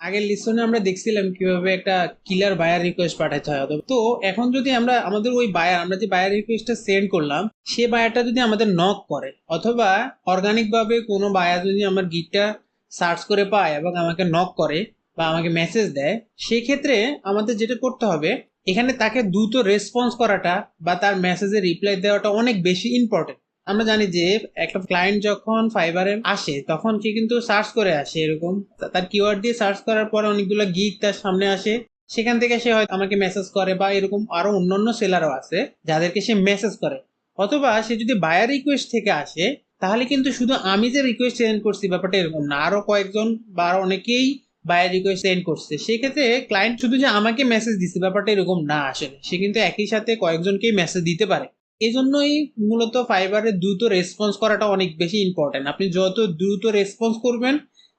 আগের লিসনে আমরা দেখছিলাম কীভাবে একটা কিলার বায়ার রিকোয়েস্ট পাঠাতে হয় তো এখন যদি আমরা আমাদের ওই বায়ার আমরা যে বায়ার রিকোয়েস্টটা সেন্ড করলাম, সে বায়ারটা যদি আমাদের নক করে, অথবা অর্গানিক ভাবে কোনো বায়ার যদি আমার গিটটা সার্চ করে পায় এবং আমাকে নক করে বা আমাকে মেসেজ দেয়, সেক্ষেত্রে আমাদের যেটা করতে হবে, এখানে তাকে দ্রুত রেসপন্স করাটা বা তার মেসেজে রিপ্লাই দেওয়াটা অনেক বেশি ইম্পর্টেন্ট আমরা জানি যে একটা ক্লায়েন্ট যখন ফাইবারে আসে, তখন সে কিন্তু সার্চ করে আসে এরকম। তার কিওয়ার্ড দিয়ে সার্চ করার পরে অনেকগুলো গিগ তার সামনে আসে। সেখান থেকে সে হয়তো আমাকে মেসেজ করে বা এরকম আরও অন্যান্য সেলারও আছে, যাদেরকে সে মেসেজ করে। অথবা সে যদি বায়ার রিকোয়েস্ট থেকে আসে, তাহলে কিন্তু শুধু আমি যে রিকোয়েস্ট সেন্ড করছি ব্যাপারটা এরকম না, আরও কয়েকজন বা আরও অনেকেই বায়ার রিকোয়েস্ট সেন্ড করছে। সেক্ষেত্রে ক্লায়েন্ট শুধু যে আমাকে মেসেজ দিচ্ছে ব্যাপারটা এরকম না আসলে। সে কিন্তু একই সাথে কয়েকজনকেই মেসেজ দিতে পারে। এই জন্যই মূলত ফাইবারের দ্রুত রেসপন্স করাটা অনেক বেশি ইম্পর্টেন্ট আপনি যত দ্রুত রেসপন্স করবেন,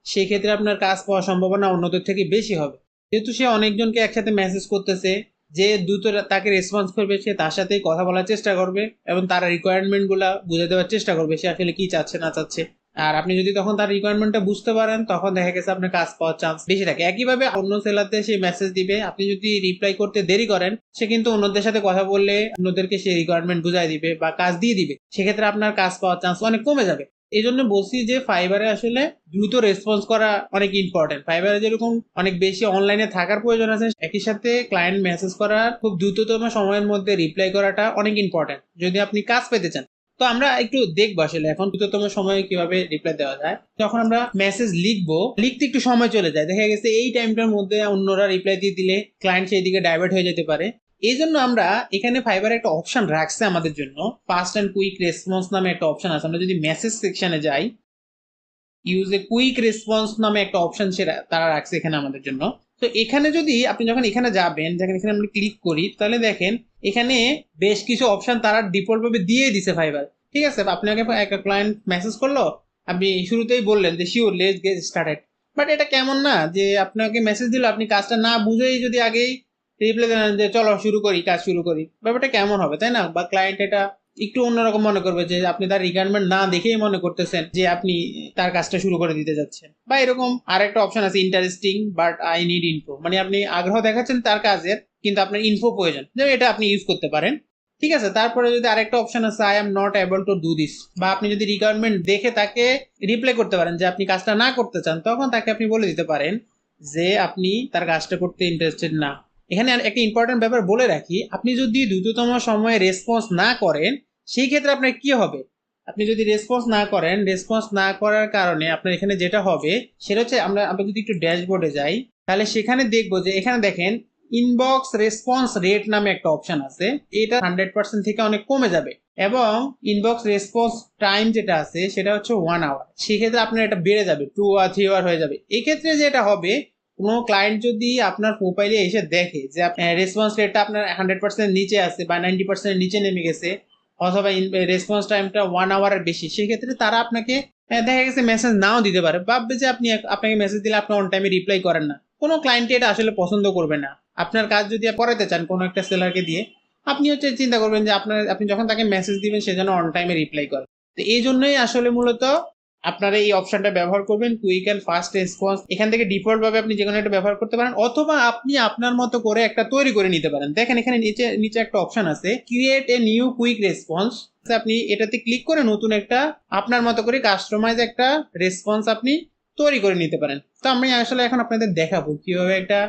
সেক্ষেত্রে আপনার কাজ পাওয়ার সম্ভাবনা অন্যদের থেকে বেশি হবে। যেহেতু সে অনেকজনকে একসাথে মেসেজ করতেছে, যে দ্রুত তাকে রেসপন্স করবে, সে তার সাথেই কথা বলার চেষ্টা করবে এবং তার রিকোয়ারমেন্টগুলো বুঝে দেওয়ার চেষ্টা করবে, সে আসলে কী চাচ্ছে, না চাচ্ছে। আর আপনি যদি তখন তার রিকোয়ারমেন্টটা বুঝতে পারেন, তখন দেখা গেছে আপনার কাজ পাওয়ার চান্স বেশি থাকে। একইভাবে অন্য সেলারতে সে মেসেজ দিবে, আপনি যদি রিপ্লাই করতে দেরি করেন, সে কিন্তু অন্যদের সাথে কথা বললে অন্যদেরকে সে রিকোয়ারমেন্ট বুঝাই দিবে বা কাজ দিয়ে দিবে। সেক্ষেত্রে আপনার কাজ পাওয়ার চান্স অনেক কমে যাবে। এই জন্য বলছি যে ফাইবারে আসলে দ্রুত রেসপন্স করা অনেক ইম্পর্টেন্ট ফাইবারে যেরকম অনেক বেশি অনলাইনে থাকার প্রয়োজন আছে, একই সাথে ক্লায়েন্ট মেসেজ করার খুব দ্রুততম সময়ের মধ্যে রিপ্লাই করাটা অনেক ইম্পর্টেন্ট যদি আপনি কাজ পেতে চান তো আমরা একটু দেখব আসলে, এখন দ্রুততম সময়ে কীভাবে রিপ্লাই দেওয়া যায়। যখন আমরা মেসেজ লিখব, লিখতে একটু সময় চলে যায়। দেখা গেছে এই টাইমটার মধ্যে অন্যরা রিপ্লাই দিয়ে দিলে ক্লায়েন্ট সেই দিকে ডাইভার্ট হয়ে যেতে পারে। এই জন্য আমরা এখানে ফাইবার একটা অপশন রাখছে আমাদের জন্য। ফাস্ট অ্যান্ড কুইক রেসপন্স নামে একটা অপশন আছে। আমরা যদি মেসেজ সেকশনে যাই ইউজ এ কুইক রেসপন্স নামে একটা অপশন সেটা তারা রাখছে এখানে আমাদের জন্য। তো এখানে যদি আপনি যখন এখানে যাবেন, যখন এখানে আমরা ক্লিক করি, তাহলে দেখেন এখানে বেশ কিছু অপশান তারা ডিফল্ট ভাবে দিয়ে দিছে ফাইবার ঠিক আছে? আপনাকে একটা ক্লায়েন্ট মেসেজ করল, আপনি শুরুতেই বললেন যে sure let get started but এটা কেমন না যে আপনাকে মেসেজ দিল, আপনি কাজটা না বুঝেই যদি আগেই রিপ্লাই দেন যে, চলো, শুরু করি, কাজ শুরু করি। ব্যাপারটা কেমন হবে, তাই না? বা ক্লায়েন্ট এটা একটু অন্যরকম মনে করবে যে আপনি তার রিকোয়ারমেন্ট না দেখেই মনে করতেছেন যে আপনি তার কাজটা শুরু করে দিতে যাচ্ছেন। বা এরকম আরেকটা অপশন আছে interesting but I need info মানে আপনি আগ্রহ দেখাচ্ছেন তার কাজের, কিন্তু আপনার ইনফো প্রয়োজন। এটা আপনি ইউজ করতে পারেন। ঠিক আছে? তারপরে যদি আরেকটা অপশন আছে I am not able to do this বা আপনি যদি রিকোয়ারমেন্ট দেখে তাকে রিপ্লাই করতে পারেন যে আপনি কাজটা না করতে চান, তখন তাকে আপনি বলে দিতে পারেন যে আপনি তার কাজটা করতে ইন্টারেস্টেড না। এখানে একটা ইম্পর্টেন্ট ব্যাপার বলে রাখি, আপনি যদি দ্রুততম সময়ে রেসপন্স না করেন সেই ক্ষেত্রে আপনার কি হবে? আপনি যদি রেসপন্স না করেন রেসপন্স না করার কারণে আপনার এখানে যেটা হবে, সেটা হচ্ছে আমরা আমরা যদি একটু ড্যাশবোর্ডে যাই, তাহলে সেখানে দেখব যে এখানে দেখেন ইনবক্স রেসপন্স রেট নামে একটা অপশন আছে। এটা হান্ড্রেড পার্সেন্ট থেকে অনেক কমে যাবে। এবং ইনবক্স রেসপন্স টাইম যেটা আছে, সেটা হচ্ছে ওয়ান আওয়ার সেক্ষেত্রে আপনার এটা বেড়ে যাবে টু আর থ্রি আওয়ার হয়ে যাবে। এক্ষেত্রে যেটা হবে, কোনো ক্লায়েন্ট যদি আপনার প্রোফাইলে এসে দেখে যে রেসপন্স রেটটা আপনার হান্ড্রেড পার্সেন্ট নিচে আছে বা নাইনটি পার্সেন্ট নিচে নেমে গেছে অথবা রেসপন্স টাইমটা ওয়ান আওয়ারের বেশি। সেক্ষেত্রে তারা আপনাকে দেখা গেছে মেসেজ নাও দিতে পারে। ভাববে যে আপনি আপনাকে মেসেজ দিলে আপনি অন টাইমে রিপ্লাই করেন না। কোনো ক্লায়েন্টকে এটা আসলে পছন্দ করবে না। আপনার কাজ যদি করাতে চান কোনো একটা সেলারকে দিয়ে, আপনি হচ্ছে চিন্তা করবেন যে আপনার, আপনি যখন তাকে মেসেজ দিবেন, সে যেন অন টাইমে রিপ্লাই করে। তো এই জন্যই আসলে মূলত আপনারা এই অপশনটা ব্যবহার করবেন কুইক অ্যান্ড ফাস্ট রেসপন্স এখান থেকে ডিফল্ট ভাবে আপনি যে কোনো একটা ব্যবহার করতে পারেন, অথবা আপনি আপনার মতো করে একটা তৈরি করে নিতে পারেন। দেখেন, এখানে নিচে নিচে একটা অপশন আছে create a new quick response আপনি এটাতে ক্লিক করে নতুন একটা, আপনার মতো করে কাস্টমাইজ একটা রেসপন্স আপনি তৈরি করে নিতে পারেন। তো আমি আসলে এখন আপনাদের দেখাবো কীভাবে একটা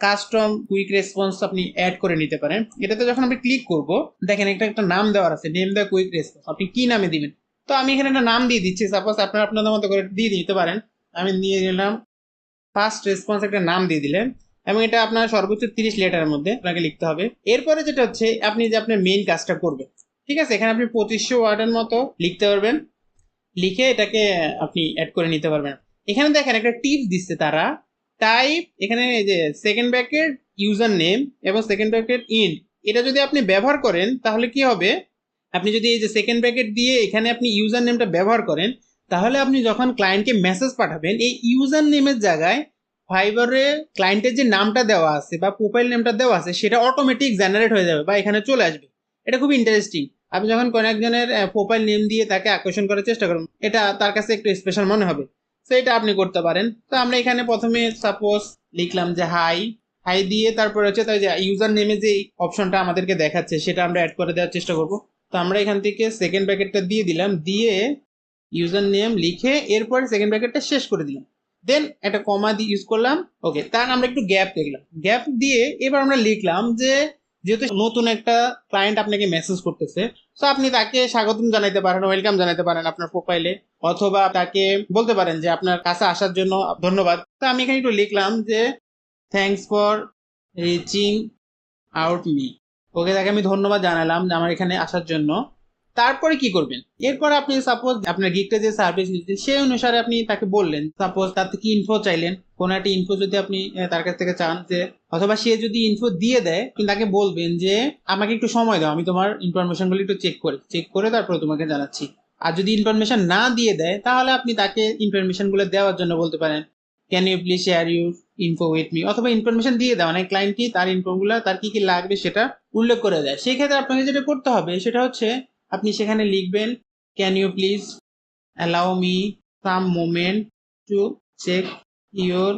কাস্টম কুইক রেসপন্স আপনি অ্যাড করে নিতে পারেন। এটাতে যখন আপনি ক্লিক করব, দেখেন, একটা একটা নাম দেওয়ার আছে নেম দ্য কুইক রেসপন্স আপনি কি নামে দিবেন? তো আমি এখানে একটা নাম দিয়ে দিচ্ছি। সাপোজ আপনারা আপনাদের মতো করে দিয়ে দিতে পারেন। আমি নিয়ে নিলাম। ফার্স্ট রেসপন্স একটা নাম দিয়ে দিলেন। এবং এটা আপনার সর্বোচ্চ তিরিশ লেটারের মধ্যে আপনাকে লিখতে হবে। এরপরে যেটা হচ্ছে, আপনি যে আপনার মেইন কাজটা করবেন। ঠিক আছে? এখানে আপনি পঁচিশশো ওয়ার্ডের মতো লিখতে পারবেন। লিখে এটাকে আপনি অ্যাড করে নিতে পারবেন। এখানে দেখেন, একটা টিপস দিচ্ছে তারা। টাইপ এখানে যে সেকেন্ড ব্র্যাকেট ইউজার নেম এবং সেকেন্ড ব্র্যাকেট ইন এটা যদি আপনি ব্যবহার করেন, তাহলে কি হবে? আপনি যদি এই যে সেকেন্ড ব্র্যাকেট দিয়ে এখানে আপনি ইউজার নেমটা ব্যবহার করেন, তাহলে আপনি যখন ক্লায়েন্টকে মেসেজ পাঠাবেন, এই ইউজার নেমের জায়গায় ফাইবারে ক্লায়েন্টের যে নামটা দেওয়া আছে বা প্রোফাইল নেমটা দেওয়া আছে, সেটা অটোমেটিক জেনারেট হয়ে যাবে বা এখানে চলে আসবে। এটা খুব ইন্টারেস্টিং আপনি যখন কোনো একজনের প্রোফাইল নেম দিয়ে তাকে আকর্ষণ করার চেষ্টা করুন, এটা তার কাছে একটু স্পেশাল মনে হবে। তো এটা আপনি করতে পারেন। তো আমরা এখানে প্রথমে সাপোজ লিখলাম যে হাই হাই দিয়ে তারপর হচ্ছে তাই যে ইউজার নেমে যে অপশনটা আমাদেরকে দেখাচ্ছে, সেটা আমরা অ্যাড করে দেওয়ার চেষ্টা করব। তো আমরা এখান থেকে সেকেন্ড ব্র্যাকেটটা দিয়ে দিলাম, দিয়ে ইউজার নেম লিখে এরপর সেকেন্ড ব্র্যাকেটটা শেষ করে দিলাম। দেন একটা কমা দিয়ে ইউজ করলাম ওকে তার আমরা একটু গ্যাপ দেখলাম। গ্যাপ দিয়ে এবার আমরা লিখলাম যে, যেহেতু নতুন একটা ক্লায়েন্ট আপনাকে মেসেজ করতেছে তো আপনি তাকে স্বাগতম জানাইতে পারেন ওয়েলকাম জানাইতে পারেন আপনার প্রোফাইলে অথবা তাকে বলতে পারেন যে আপনার কাছে আসার জন্য ধন্যবাদ। তো আমি এখানে একটু লিখলাম যে thanks for reaching out me okay তাকে আমি ধন্যবাদ জানালাম যে আমার এখানে আসার জন্য। তারপরে কি করবেন? এরপর আপনি সাপোজ আপনার গিকটা যে সার্ভিস নিচ্ছেন সেই অনুসারে আপনি তাকে বললেন সাপোজ তার থেকে ইনফো চাইলেন, কোনো একটা ইনফো যদি আপনি তার কাছ থেকে চান যে, অথবা সে যদি ইনফো দিয়ে দেয় তাকে বলবেন যে, আমাকে একটু সময় দাও, আমি তোমার ইনফরমেশনগুলো একটু চেক করি চেক করে তারপর তোমাকে জানাচ্ছি। আর যদি ইনফরমেশন না দিয়ে দেয়, তাহলে আপনি তাকে ইনফরমেশনগুলো দেওয়ার জন্য বলতে পারেন can you please share your info with me অথবা ইনফরমেশন দিয়ে দেওয়া মানে ক্লায়েন্ট কি, তার ইনফোগুলো তার কি কি লাগবে সেটা উল্লেখ করে দেয়। সেই ক্ষেত্রে আপনাকে যেটা করতে হবে, সেটা হচ্ছে আপনি সেখানে লিখবেন can you please allow me some moment to check your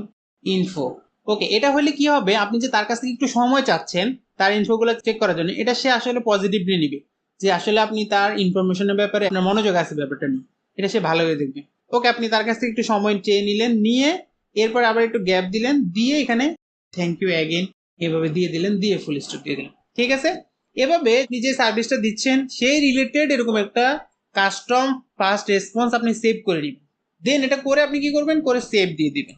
info okay এটা হলে কি হবে? আপনি যে তার কাছ থেকে একটু সময় চাচ্ছেন, তার ইনফোগুলো চেক করার জন্য, এটা সে আসলে পজিটিভলি নিবে। যে আসলে আপনি তার ইনফরমেশনের ব্যাপারে আপনার মনোযোগ আছে ব্যাপারটা নিয়ে। এটা সে ভালোভাবে দেখবে। ওকে আপনি তার কাছ থেকে একটু সময় চেয়ে নিলেন, নিয়ে এরপর আবার একটু গ্যাপ দিলেন, দিয়ে এখানে থ্যাংক ইউ অ্যাগেন এভাবে দিয়ে দিলেন, দিয়ে ফুল স্টপ দিয়ে দিলেন। ঠিক আছে? এভাবে যে সার্ভিসটা দিচ্ছেন, সেই রিলেটেড এরকম একটা কাস্টম ফার্স্ট রেসপন্স আপনি সেভ করে নিবেন দেন এটা করে আপনি কি করবেন? করে সেভ দিয়ে দিবেন।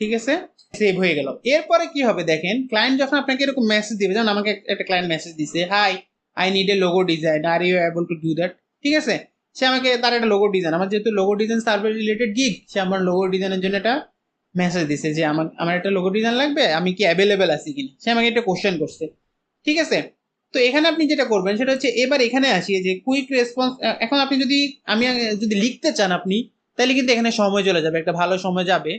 ঠিক আছে? সেভ হয়ে গেল। এরপরে কি হবে দেখেন ক্লায়েন্ট যখন আপনাকে এরকম মেসেজ দিবে, যেমন আমাকে একটা ক্লায়েন্ট মেসেজ দিছে hi I need a logo design are you able to do that ঠিক আছে? সে আমাকে তার একটা লোগো ডিজাইন আমার যেহেতু logo design service related gig সে আমার লোগো ডিজাইনের জন্য একটা মেসেজ দিছে যে আমার আমার একটা লোগো ডিজাইন লাগবে, আমি কি অ্যাভেলেবেল আছি কিনা? সে আমাকে একটা কোশ্চেন করছে। ঠিক আছে? তো এখানে আপনি যেটা করবেন সেটা হচ্ছে এবার এখানে আসি যে কুইক রেসপন্স এখন আপনি যদি, আমি যদি লিখতে চান আপনি, তাহলে কিন্তু এখানে সময় চলে যাবে, একটা ভালো সময় যাবে।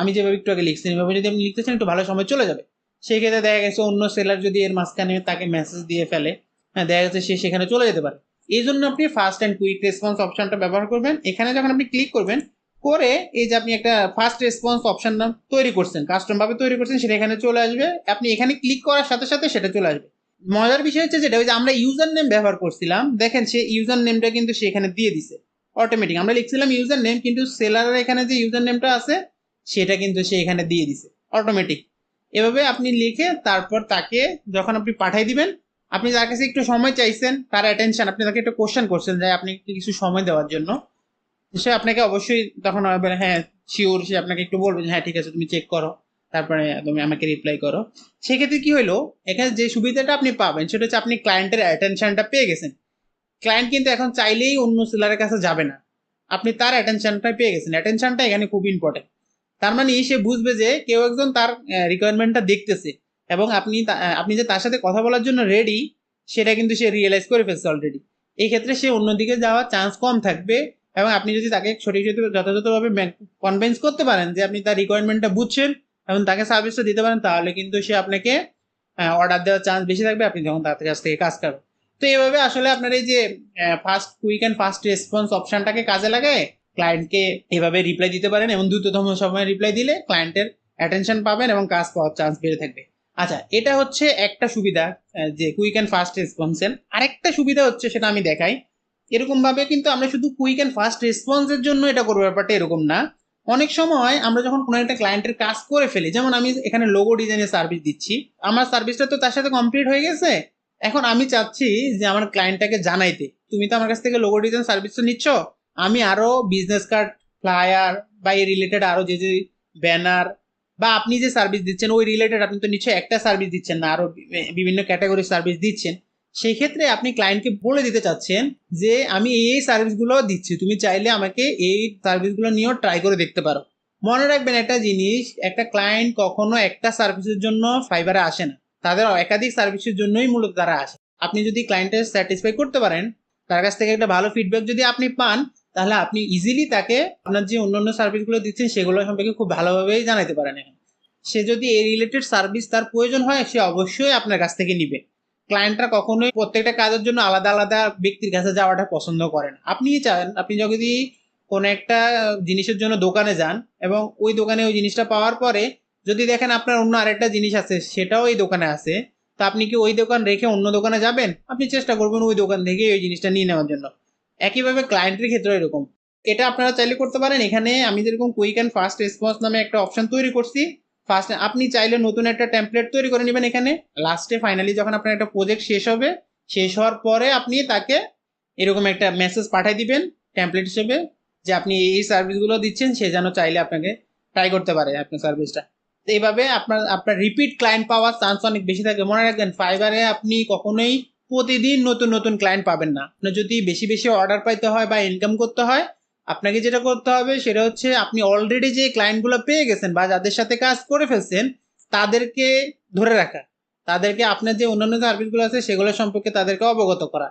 আমি যেভাবে একটু আগে লিখছি, এভাবে যদি আপনি লিখতে চান, একটু ভালো সময় চলে যাবে। সেই ক্ষেত্রে দেখা গেছে অন্য সেলার যদি এর মাঝখানে তাকে মেসেজ দিয়ে ফেলে হ্যাঁ দেখা গেছে সে সেখানে চলে যেতে পারে। এই জন্য আপনি ফার্স্ট অ্যান্ড কুইক রেসপন্স অপশনটা ব্যবহার করবেন। এখানে যখন আপনি ক্লিক করবেন করে এই যে আপনি একটা ফার্স্ট রেসপন্স অপশন তৈরি করছেন কাস্টম ভাবে তৈরি করছেন, সেটা এখানে চলে আসবে। আপনি এখানে ক্লিক করার সাথে সাথে সেটা চলে আসবে। মজার বিষয় হচ্ছে যেটা, ওই যে আমরা ইউজার নেম ব্যবহার করছিলাম, দেখেন সে ইউজার নেমটা কিন্তু সে এখানে দিয়ে দিছে অটোমেটিক আমরা লিখছিলাম ইউজার নেম কিন্তু সেলারের এখানে যে ইউজার নেমটা আছে, সেটা কিন্তু সে এখানে দিয়ে দিছে অটোমেটিক এভাবে আপনি লিখে তারপর তাকে যখন আপনি পাঠাই দিবেন, আপনি যার কাছে একটু সময় চাইছেন, তার অ্যাটেনশন আপনি তাকে একটু কোশ্চেন করছেন যে, আপনি কিছু সময় দেওয়ার জন্য? সে আপনাকে অবশ্যই তখন হ্যাঁ শিওর সে আপনাকে একটু বলবে হ্যাঁ ঠিক আছে, তুমি চেক করো। তারপরে তুমি আমাকে রিপ্লাই করো। সেক্ষেত্রে কি হলো এখানে যে সুবিধাটা আপনি পাবেন, সেটা হচ্ছে আপনি ক্লায়েন্টের অ্যাটেনশনটা পেয়ে গেছেন। ক্লায়েন্ট কিন্তু এখন চাইলেই অন্য সেলারের কাছে যাবে না। আপনি তার অ্যাটেনশনটা পেয়ে গেছেন। অ্যাটেনশনটা এখানে খুব ইম্পর্টেন্ট তার মানে সে বুঝবে যে, কেউ একজন তার রিকোয়ারমেন্টটা দেখতেছে এবং আপনি আপনি যে তার সাথে কথা বলার জন্য রেডি সেটা কিন্তু সে রিয়েলাইজ করে ফেলছে অলরেডি এই ক্ষেত্রে সে অন্যদিকে যাওয়ার চান্স কম থাকবে। এবং আপনি যদি তাকে সঠিক যথাযথভাবে কনভিন্স করতে পারেন যে আপনি তার রিকোয়ারমেন্টটা বুঝছেন এবং তাকে সার্ভিসটা দিতে পারেন, তাহলে কিন্তু সে আপনাকে অর্ডার দেওয়ার চান্স বেশি থাকবে। আপনি যখন তার কাছ থেকে কাজ করবেন তো এইভাবে আসলে আপনার এই যে first quick and fast response অপশনটাকে কাজে লাগায় ক্লায়েন্টকে এভাবে রিপ্লাই দিতে পারেন এবং দ্রুততম সময়ে রিপ্লাই দিলে ক্লায়েন্টের অ্যাটেনশন পাবেন এবং কাজ পাওয়ার চান্স বেড়ে থাকবে। আচ্ছা এটা হচ্ছে একটা সুবিধা যে কুইক অ্যান্ড ফাস্ট রেসপন্সের আরেকটা সুবিধা হচ্ছে সেটা আমি দেখাই। এরকম ভাবে কিন্তু আমরা শুধু কুইক অ্যান্ড ফাস্ট রেসপন্সের জন্য এটা করব, ব্যাপারটা এরকম না। অনেক সময় আমরা যখন কোনো একটা ক্লায়েন্টের কাজ করে ফেলি, যেমন আমি এখানে লোগো ডিজাইনের সার্ভিস দিচ্ছি, আমার সার্ভিসটা তো তার সাথে কমপ্লিট হয়ে গেছে, এখন আমি চাচ্ছি যে আমার ক্লায়েন্টটাকে জানাইতে। তুমি তো আমার কাছ থেকে লোগো ডিজাইন সার্ভিস তো নিচ্ছ, আমি আরও বিজনেস কার্ড ফ্লায়ার বা এই রিলেটেড আরও যে যে ব্যানার বা আপনি যে সার্ভিস দিচ্ছেন, ওই রিলেটেড আপনি তো নিশ্চয়ই একটা সার্ভিস দিচ্ছেন না আরও বিভিন্ন ক্যাটাগরির সার্ভিস দিচ্ছেন। সেই ক্ষেত্রে আপনি ক্লায়েন্টকে বলে দিতে চাচ্ছেন যে, আমি এই এই সার্ভিসগুলো দিচ্ছি। তুমি চাইলে আমাকে এই সার্ভিসগুলো নিয়েও ট্রাই করে দেখতে পারো। মনে রাখবেন একটা জিনিস, একটা ক্লায়েন্ট কখনো একটা সার্ভিসের জন্য ফাইবারে আসে না। তাদের একাধিক সার্ভিসের জন্যই মূলত তারা আসে। আপনি যদি ক্লায়েন্টের স্যাটিসফাই করতে পারেন, তার কাছ থেকে একটা ভালো ফিডব্যাক যদি আপনি পান, তাহলে আপনি ইজিলি তাকে আপনার যে অন্যান্য সার্ভিসগুলো দিচ্ছেন, সেগুলো সম্পর্কে খুব ভালোভাবেই জানাতে পারেন সে যদি এই রিলেটেড সার্ভিস তার প্রয়োজন হয়, সে অবশ্যই আপনার কাছ থেকে নিবে। ক্লায়েন্টরা কখনোই প্রত্যেকটা কাজের জন্য আলাদা আলাদা ব্যক্তির কাছে যাওয়াটা পছন্দ করেন আপনি চান, আপনি যদি কোনো একটা জিনিসের জন্য দোকানে যান এবং ওই দোকানে ওই জিনিসটা পাওয়ার পরে যদি দেখেন আপনার অন্য আরেকটা জিনিস আছে, সেটাও এই দোকানে আছে, তা আপনি কি ওই দোকান রেখে অন্য দোকানে যাবেন? আপনি চেষ্টা করবেন ওই দোকান থেকে ওই জিনিসটা নিয়ে নেওয়ার জন্য। একইভাবে ক্লায়েন্টের ক্ষেত্রে এরকম। এটা আপনারা চাইলে করতে পারেন। এখানে আমি যেরকম কুইক অ্যান্ড ফাস্ট রেসপন্স নামে একটা অপশন তৈরি করছি। ফার্স্ট আপনি চাইলে নতুন একটা টেমপ্লেট তৈরি করে নেবেন এখানে। লাস্টে ফাইনালি যখন আপনার একটা প্রজেক্ট শেষ হবে, শেষ হওয়ার পরে আপনি তাকে এরকম একটা মেসেজ পাঠিয়ে দিবেন টেমপ্লেট হিসেবে, যে আপনি এই সার্ভিসগুলো দিচ্ছেন, সে যেন চাইলে আপনাকে ট্রাই করতে পারে আপনার সার্ভিসটা তো এইভাবে আপনার আপনার রিপিট ক্লায়েন্ট পাওয়ার চান্স অনেক বেশি থাকে। মনে রাখবেন ফাইবারে আপনি কখনোই প্রতিদিন নতুন নতুন ক্লায়েন্ট পাবেন না। আপনার যদি বেশি বেশি অর্ডার পাইতে হয় বা ইনকাম করতে হয় আপনাকে যেটা করতে হবে সেটা হচ্ছে আপনি অলরেডি যে ক্লায়েন্টগুলো পেয়ে গেছেন বা যাদের সাথে কাজ করে ফেলছেন, তাদেরকে ধরে রাখা। তাদেরকে আপনার যে অন্যান্য সার্ভিসগুলো আছে সেগুলো সম্পর্কে তাদেরকে অবগত করা।